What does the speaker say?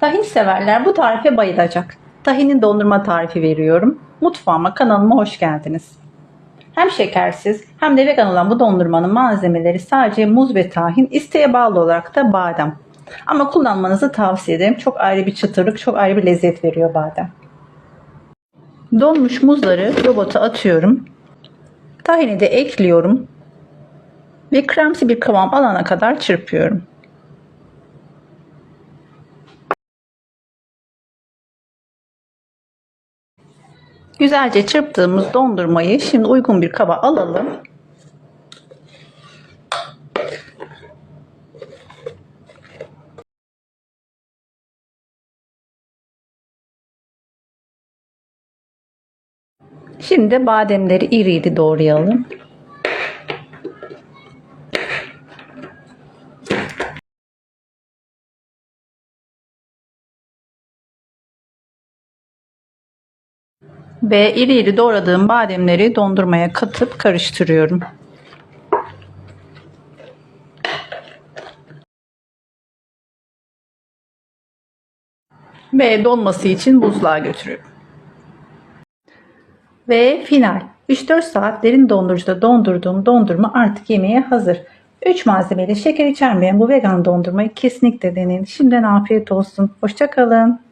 Tahin severler bu tarife bayılacak. Tahinin dondurma tarifi veriyorum. Mutfağıma kanalıma hoş geldiniz. Hem şekersiz hem de vegan olan bu dondurmanın malzemeleri sadece muz ve tahin, isteğe bağlı olarak da badem. Ama kullanmanızı tavsiye ederim. Çok ayrı bir çıtırlık, çok ayrı bir lezzet veriyor badem. Donmuş muzları robota atıyorum. Tahini de ekliyorum. Ve kremsi bir kıvam alana kadar çırpıyorum. Güzelce çırptığımız dondurmayı şimdi uygun bir kaba alalım. Şimdi bademleri iri iri doğrayalım. Ve iri iri doğradığım bademleri dondurmaya katıp karıştırıyorum. Ve donması için buzluğa götürüyorum. Ve final. 3-4 saat derin dondurucuda dondurduğum dondurma artık yemeğe hazır. 3 malzemeyle şeker içermeyen bu vegan dondurmayı kesinlikle deneyin. Şimdiden afiyet olsun. Hoşçakalın.